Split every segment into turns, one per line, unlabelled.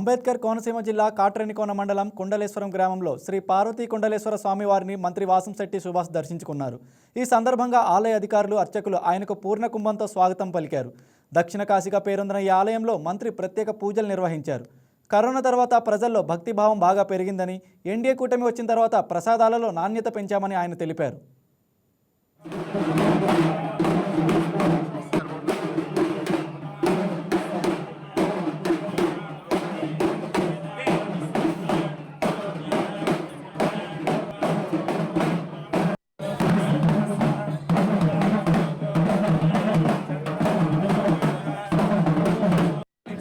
అంబేద్కర్ కోనసీమ జిల్లా కాట్రేనికోన మండలం కొండలేశ్వరం గ్రామంలో శ్రీ పార్వతీ కొండలేశ్వర స్వామివారిని మంత్రి వాసంశెట్టి సుభాష్ దర్శించుకున్నారు. ఈ సందర్భంగా ఆలయ అధికారులు అర్చకులు ఆయనకు పూర్ణ కుంభంతో స్వాగతం పలికారు. దక్షిణ కాశీగా పేరొందిన ఈ ఆలయంలో మంత్రి ప్రత్యేక పూజలు నిర్వహించారు. కరోనా తర్వాత ప్రజల్లో భక్తిభావం బాగా పెరిగిందని ఎన్డీఏ కూటమి వచ్చిన తర్వాత ప్రసాదాలలో నాణ్యత పెంచామని ఆయన తెలిపారు.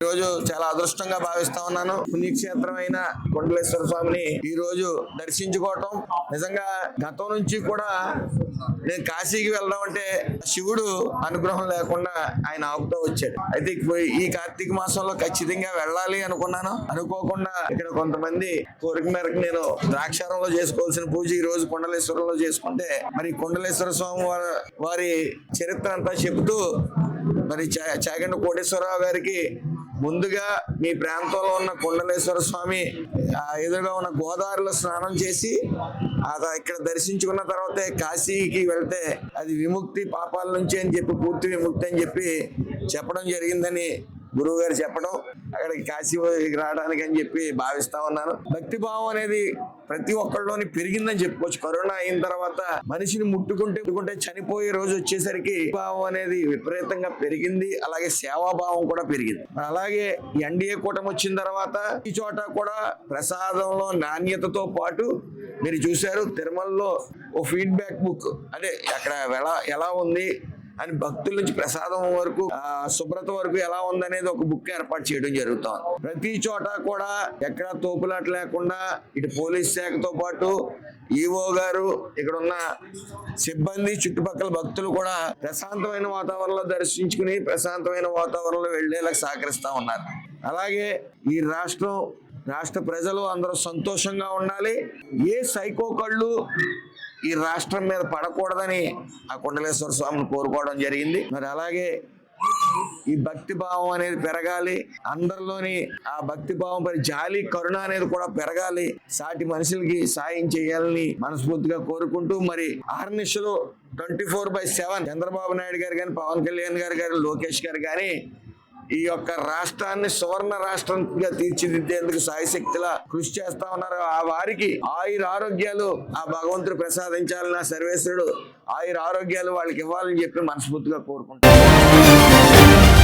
రోజు చాలా అదృష్టంగా భావిస్తా ఉన్నాను. పుణ్యక్షేత్రమైన కొండలేశ్వర స్వామిని ఈ రోజు దర్శించుకోవటం. నిజంగా గతం నుంచి కూడా నేను కాశీకి వెళ్ళడం అంటే శివుడు అనుగ్రహం లేకుండా ఆయన ఆపుతూ వచ్చాడు. అయితే ఈ కార్తీక మాసంలో ఖచ్చితంగా వెళ్ళాలి అనుకున్నాను. అనుకోకుండా ఇక్కడ కొంతమంది కోరిక మేరకు నేను ద్రాక్షారంలో చేసుకోవాల్సిన పూజ ఈ రోజు కొండలేశ్వరంలో చేసుకుంటే మరి కొండలేశ్వర స్వామి వారి వారి చరిత్ర అంతా చెబుతూ మరి చా- చాగండ కోటేశ్వరరావు గారికి ముందుగా మీ ప్రాంతంలో ఉన్న కొండలేశ్వర స్వామి ఎదురుగా ఉన్న గోదావరిలో స్నానం చేసి ఇక్కడ దర్శించుకున్న తర్వాతే కాశీకి వెళ్తే అది విముక్తి పాపాల నుంచి అని చెప్పి పూర్తి విముక్తి అని చెప్పి చెప్పడం జరిగిందని గురువు గారు చెప్పడం అక్కడికి కాశీ రావడానికి అని చెప్పి భావిస్తా ఉన్నాను. భక్తి భావం అనేది ప్రతి ఒక్కళ్ళలోని పెరిగిందని చెప్పుకోవచ్చు. కరోనా అయిన తర్వాత మనిషిని ముట్టుకుంటే ముట్టుకుంటే చనిపోయే రోజు వచ్చేసరికి భావం అనేది విపరీతంగా పెరిగింది. అలాగే సేవాభావం కూడా పెరిగింది. అలాగే ఎన్డీఏ కూటమి వచ్చిన తర్వాత ఈ చోట కూడా ప్రసాదంలో నాణ్యతతో పాటు మీరు చూశారు తిరుమలలో ఓ ఫీడ్బ్యాక్ బుక్. అదే అక్కడ ఎలా ఎలా ఉంది అని భక్తుల నుంచి ప్రసాదం వరకు ఆ, శుభ్రత వరకు ఎలా ఉందనేది ఒక బుక్ ఏర్పాటు చేయడం జరుగుతుంది. ప్రతి చోట కూడా ఎక్కడ తోపులాట లేకుండా ఇటు పోలీస్ శాఖతో పాటు ఈఓ గారు ఇక్కడ ఉన్న సిబ్బంది చుట్టుపక్కల భక్తులు కూడా ప్రశాంతమైన వాతావరణంలో దర్శించుకుని ప్రశాంతమైన వాతావరణంలో వెళ్ళేలా సహకరిస్తా ఉన్నారు. అలాగే ఈ రాష్ట్రం రాష్ట్ర ప్రజలు అందరూ సంతోషంగా ఉండాలి. ఏ సైకో కళ్ళు ఈ రాష్ట్రం మీద పడకూడదని ఆ కొండలేశ్వర స్వామిని కోరుకోవడం జరిగింది. మరి అలాగే ఈ భక్తి భావం అనేది పెరగాలి. అందరిలోని ఆ భక్తి భావం పై జాలి కరుణ అనేది కూడా పెరగాలి. సాటి మనుషులకి సాయం చేయాలని మనస్ఫూర్తిగా కోరుకుంటూ మరి ఆర్నిషలు twenty four by seven Chandrababu Naidu గారు కానీ పవన్ కళ్యాణ్ గారు గారు లోకేష్ గారు కానీ ఈ యొక్క రాష్ట్రాన్ని సువర్ణ రాష్ట్రంగా తీర్చిదిద్దేందుకు సాయశక్తిలా కృషి చేస్తా ఉన్నారు. ఆ వారికి ఆయుర ఆరోగ్యాలు ఆ భగవంతుడు ప్రసాదించాలని ఆ సర్వేశ్వరుడు ఆయుర ఆరోగ్యాలు వాళ్ళకి ఇవ్వాలని చెప్పి మనస్ఫూర్తిగా కోరుకుంటాను